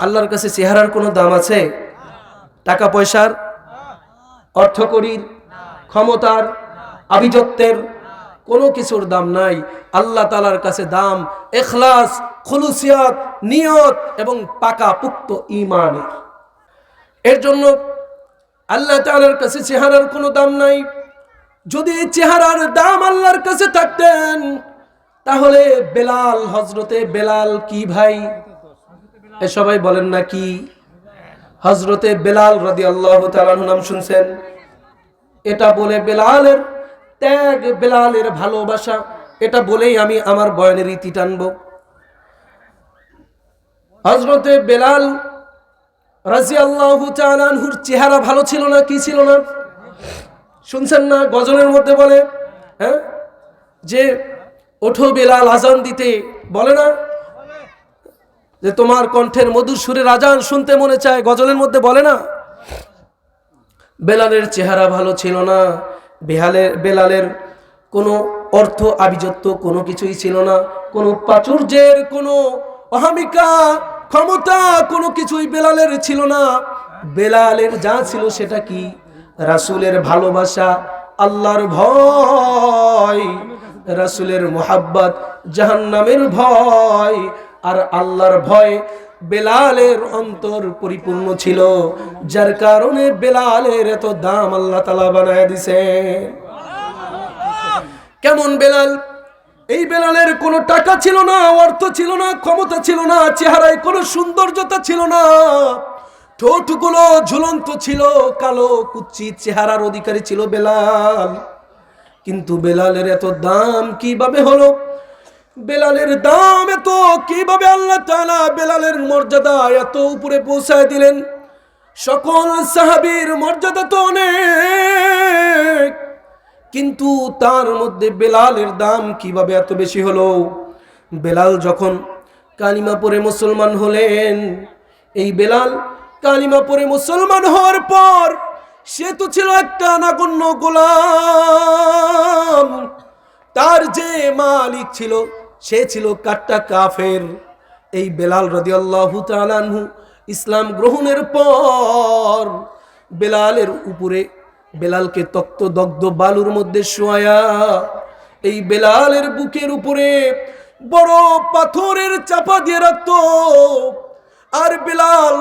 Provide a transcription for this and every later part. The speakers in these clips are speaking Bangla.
আল্লাহর কাছে চেহারার কোনো দাম আছে? টাকা পয়সার? অর্থকরীর? ক্ষমতার? আভিজত্যের? কোনো কিছুর দাম নাই। আল্লাহ তালার কাছে দাম, এখলাস, খুলুসিয়াত, নিয়ত এবং পাকা পুক্ত ইমানের এর জন্য আল্লাহ তালার কাছে চেহারার কোনো দাম নাই। যদি চেহারার দাম আল্লাহর কাছে থাকতেন, তাহলে বেলাল হজরতে বেলাল কি ভাই? এ সবাই বলেন না কি? হজরতে বেলাল রাদি আল্লাহ নাম শুনছেন? এটা বলে বেলালের ত্যাগ, বেলালের ভালোবাসা, এটা বলেই আমি আমার বয়নের রীতি টানব। হজরতে বেলাল রাজি আল্লাহ তালানহুর চেহারা ভালো ছিল না, কি ছিল না? শুনছেন না? গজনের মধ্যে বলে হ্যাঁ? যে ওঠো বেলাল আজান দিতে, বলে না? যে তোমার কণ্ঠের মধুর সুরের আজান শুনতে মনে চায়, গজলের মধ্যে বলে না? বেলালের চেহারা ভালো ছিল না বেহালের বেলালের কোনো অর্থ আভিজাত্য কোনো কিছুই ছিল না, কোনো প্রাচুর্যের কোনো অহামিকা ক্ষমতা কোনো কিছুই বেলালের ছিল না। বেলালের যা ছিল সেটা কি? রাসুলের ভালোবাসা, আল্লাহর ভয়, রাসুলের মোহাব্বত, জাহান্নামের ভয় আর আল্লাহর ভয় বেলালের অন্তর পরিপূর্ণ ছিল, যার কারণে বেলালের এত দাম আল্লাহ তালা বানায় দিছে। কেমন বেলাল? এই বেলালের কোনো টাকা ছিল না, অর্থ ছিল না, ক্ষমতা ছিল না, চেহারায় কোনো সৌন্দর্যতা ছিল না। ঠোঁটগুলো ঝুলন্ত ছিল, কালো কুচ্ছিত চেহারার অধিকারী ছিল বেলাল। কিন্তু বেলালের এত দাম কীভাবে হলো? বেলালের দাম এত, কীভাবে আল্লাহ তাআলা বেলালের মর্যাদা এত উপরে পৌঁছায় দিলেন? সকল সাহাবীর মর্যাদা তো অনেক, কিন্তু তার মধ্যে বেলালের দাম কীভাবে এত বেশি হলো? বেলাল যখন কালিমা পরে মুসলমান হলেন, এই বেলাল কালিমা পরে মুসলমান হওয়ার পর সে তো ছিল একটা নাগণ্য গোলাম। তার যে মালিক ছিল সে ছিল কাট্টা কাফের। এই বেলাল রদিয়াল্লাহু তাআলাহু ইসলাম গ্রহণের পর বেলালের উপরে বেলালকে তক্ত দগ্ধ বালুর মধ্যে শোয়া এই বেলালের বুকের উপরে বড় পাথরের চাপা দিয়ে রাখত। আর বেলাল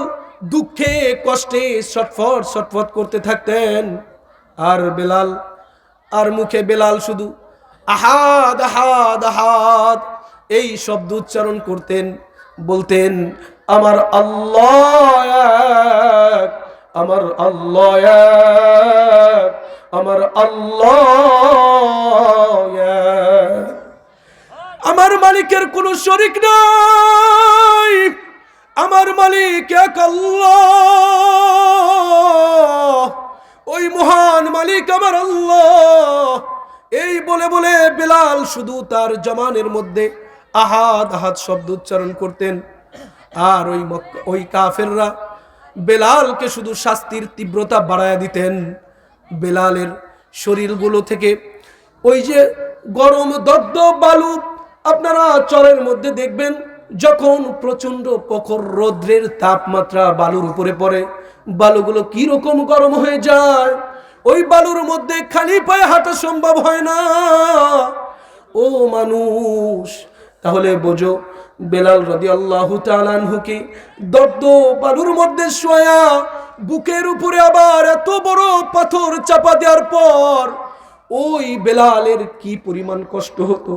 দুঃখে, কষ্টে সটফট সটফট করতে থাকতেন। আর বেলাল, আর মুখে বেলাল শুধু আহাদ আহাদ আহাদ। এই শব্দ উচ্চারণ করতেন, বলতেন, আমার আল্লাহ আমার আল্লাহ আমার আল্লাহ আমার মালিকের কোনো শরিক নাই, আমার মালিক এক আল্লাহ। ওই মহান মালিক আমার আল্লাহ। এই বলে বলে বেলাল শুধু তার জমানের মধ্যে আহাদ আহাদ শব্দ উচ্চারণ করতেন। আর ওই ওই কাফেররা বেলালকে শুধু শাস্তির তীব্রতা বাড়ায় দিতেন। বেলালের শরীরগুলো থেকে ওই যে গরম দগ্ধ বালু আপনারা চরের মধ্যে দেখবেন, যখন প্রচণ্ড প্রখর রৌদ্রের তাপমাত্রা বালুর উপরে পড়ে, বালুগুলো কি রকম গরম হয়ে যায় ওই বালুর মধ্যে খালি পায়ে হাঁটা সম্ভব হয় না। ও মানুষ, তাহলে বোঝো বেলাল রদি আল্লাহ তালানহুকে দগ্ধ বালুর মধ্যে শোয়া বুকের উপরে আবার এত বড় পাথর চাপা দেওয়ার পর ওই বেলালের কি পরিমাণ কষ্ট হতো,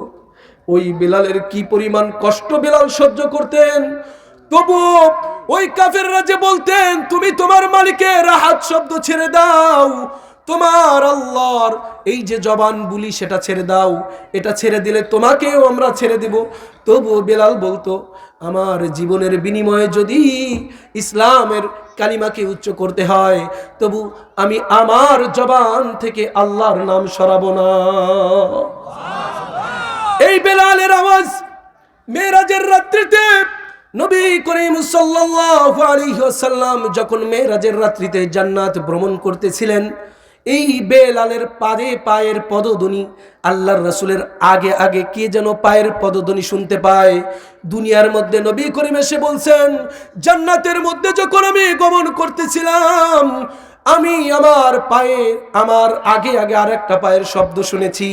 ওই বেলালের কি পরিমাণ কষ্ট বেলাল সহ্য করতেন। তবু ওই কাফেররা যে বলতেন, তুমি তোমার মালিকের হাত শব্দ ছেড়ে দাও তোমার আল্লাহর এই যে জবান বুলি সেটা ছেড়ে দাও, এটা ছেড়ে দিলে তোমাকেও আমরা ছেড়ে দেব। তবু বেলাল বলতো, আমার জীবনের বিনিময়ে যদি ইসলামের কালিমাকে উচ্চ করতে হয়, তবু আমি আমার জবান থেকে আল্লাহর নাম সরাবো না। এই বেলালের আওয়াজ মেরাজের রাত্রিতে নবী করিম সাল্লাল্লাহু আলাইহি ওয়াসাল্লাম যখন মেরাজের রাত্রিতে জান্নাত ভ্রমণ করতেছিলেন এই বেলালের পাদে পায়ের পদধ্বনি, আল্লাহর রাসূলের আগে আগে কে যেন পায়ের পদধ্বনি শুনতে পায়? দুনিয়ার মধ্যে নবী করিম এসে বলছেন, জান্নাতের মধ্যে যখন আমি গমন করতেছিলাম, আমি আমার পায়ে, আমার আগে আগে আরেকটা পায়ের শব্দ শুনেছি।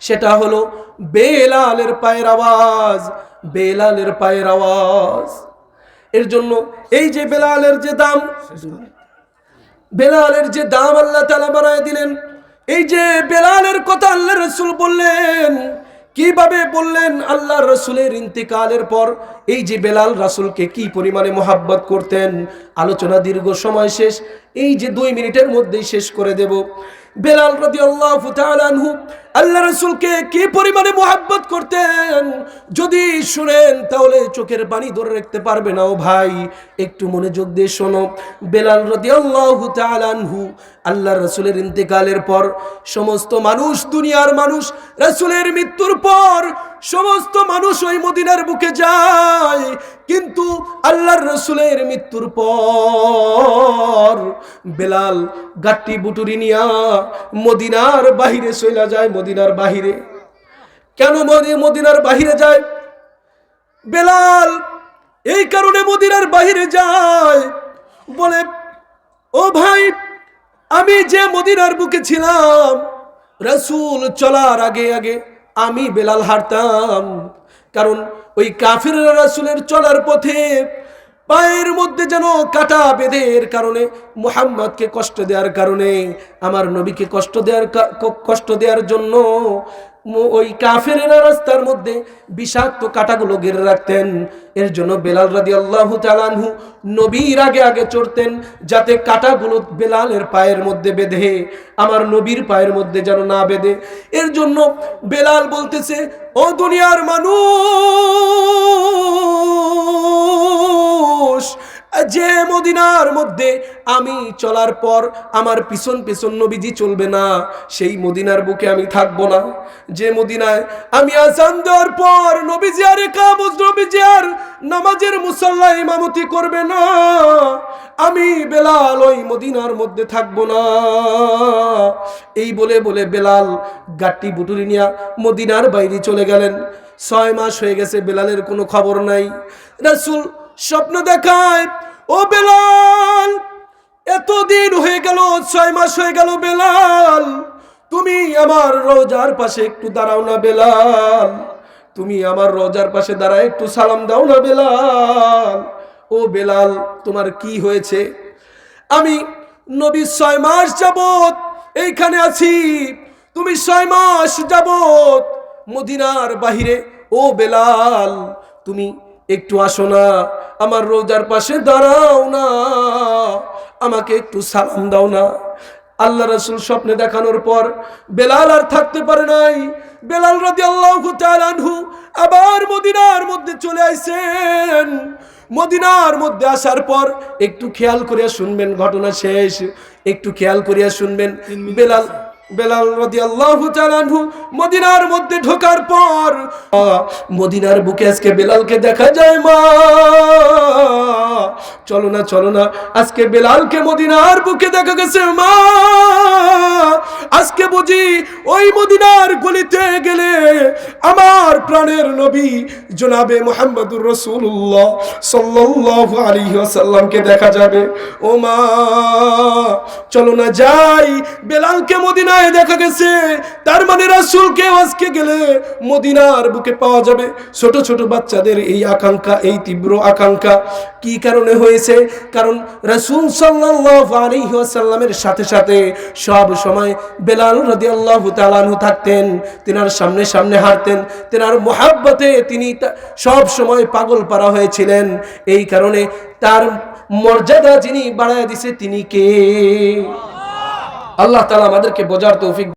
সেটা হলো বেলালের পায়ের আওয়াজ, বেলালের পায়ের আওয়াজ। এর জন্য এই যে বেলালের যে দাম বেলালের যে দাম আল্লাহ তালা বানায় দিলেন, এই যে বেলালের কথা আল্লাহ রসুল বললেন, কীভাবে বললেন আল্লাহ রসুলের ইন্তেকালের পর এই যে বেলাল রাসুলকে কি পরিমাণে মোহাব্বত করতেন? আলোচনা দীর্ঘ সময় শেষ, এই যে দুই মিনিটের মধ্যেই শেষ করে দেব। বেলাল রদি আল্লাহ আনহু, আল্লাহ রসুলকে কি পরিমাণে মোহাব্বত করতেন? যদি শুনেন, তাহলে চোখের পানি ধরে রাখতে পারবে না, ও ভাই। একটু মনোযোগ দিয়ে শোনো। বেলাল রদি আল্লাহ আনহু, আল্লাহ রসুলের ইন্তেকালের পর সমস্ত মানুষ, দুনিয়ার মানুষ, রসুলের মৃত্যুর পর সমস্ত মানুষ ওই মদিনার বুকে যায়। কিন্তু আল্লাহর রসুলের মৃত্যুর পর বেলাল গাট্টি বুটুরি নিয়া মদিনার বাহিরে চলে যায়, মদিনার বাহিরে। কেন মদি- মদিনার বাহিরে যায়? বেলাল এই কারণে মদিনার বাহিরে যায়। বলে, ও ভাই, আমি যে মদিনার বুকে ছিলাম, রসুল চলার আগে আগে আমি বেলাল হারতাম। কারণ ওই কাফির রাসুলের চলার পথে পায়ের মধ্যে যেন কাটা বেদের কারণে, মোহাম্মদকে কষ্ট দেওয়ার কারণে, আমার নবীকে কষ্ট দেওয়ার কষ্ট দেওয়ার জন্য ওই কাফেরেরা রাস্তার মধ্যে বিষাক্ত কাটাগুলো ঘিরে রাখতেন। এর জন্য বেলাল রাদি আল্লাহ তালানহু নবীর আগে আগে চড়তেন যাতে কাটাগুলো বেলালের পায়ের মধ্যে বেঁধে, আমার নবীর পায়ের মধ্যে যেন না বেঁধে। এর জন্য বেলাল বলতেছে, ও দুনিয়ার মানুষ যে মদিনার মধ্যে আমি চলার পর আমার পিছন পিছন নবীজি চলবে না, সেই মদিনার বুকে আমি থাকব না। যে মদিনায় আমি আসান দেওয়ার পর নবীজি আর কামজ নবীজি আর নামাজের মুসল্লা ইমামতি করবে না। আমি বেলাল ওই মদিনার মধ্যে থাকব না। এই বলে বলে বেলাল গাট্টি বুটুরি নিয়া মদিনার বাইরে চলে গেলেন। ছয় মাস হয়ে গেছে বেলালের কোনো খবর নাই। রাসূল স্বপ্ন দেখায়, ও বেলাল, এতদিন হয়ে গেল, ছয় মাস হয়ে গেল বেলাল, তুমি আমার রোজার পাশে একটু দাঁড়াও না বেলাল, তুমি আমার রোজার পাশে দাঁড়ায় একটু সালাম দাও না বেলাল, ও বেলাল, তোমার কি হয়েছে? আমি নবী ছয় মাস যাবত এইখানে আছি, তুমি ছয় মাস যাবত মদিনার বাহিরে, ও বেলাল, তুমি একটু আসো না। আমার রোজার পাশে দাঁড়াও না। আমাকে একটু সালাম দাও না। আল্লাহ রসুল স্বপ্নে দেখানোর পর বেলাল আর থাকতে পারে নাই। বেলাল রাদি আল্লাহ আনহু আবার মদিনার মধ্যে চলে আইছেন। মদিনার মধ্যে আসার পর একটু খেয়াল করিয়া শুনবেন ঘটনা শেষ। একটু খেয়াল করিয়া শুনবেন। বেলাল বেলাল রাদি আল্লাহ আনহু মদিনার মধ্যে ঢোকার পর মদিনার বুকে আজকে বেলালকে দেখা যায় মা। চলো না চলো না। আজকে বেলালকে মদিনার বুকে দেখা গেছে মা। আজকে বুঝি ওই মদিনার গলিতে গেলে আমার প্রাণের নবী জনাবে মোহাম্মদুর রসুল্লাহ সাল্লাল্লাহু আলাইহি ওয়াসাল্লামকে দেখা যাবে। ও মা, চলো না যাই। বেলালকে মদিনায় দেখা গেছে। তার মানে রাসূলকে আজকে গেলে মদিনার বুকে পাওয়া যাবে। ছোট ছোট বাচ্চাদের এই আকাঙ্ক্ষা, এই তীব্র আকাঙ্ক্ষা কি কারণে হয়েছে? কারণ রাসূল ওয়াসাল্লামের সাথে সাথে সব সময় বেলাল রাদিয়াল্লাহু তাআলা আনহু থাকতেন, তিনার সামনে সামনে হাঁটতেন, তিনার মোহাব্বতে তিনি সব সময় পাগল পারা হয়েছিলেন। এই কারণে তার মর্যাদা যিনি বাড়ায় দিছে তিনি কে? আল্লাহ তালা আমাদেরকে বোঝার তৌফিক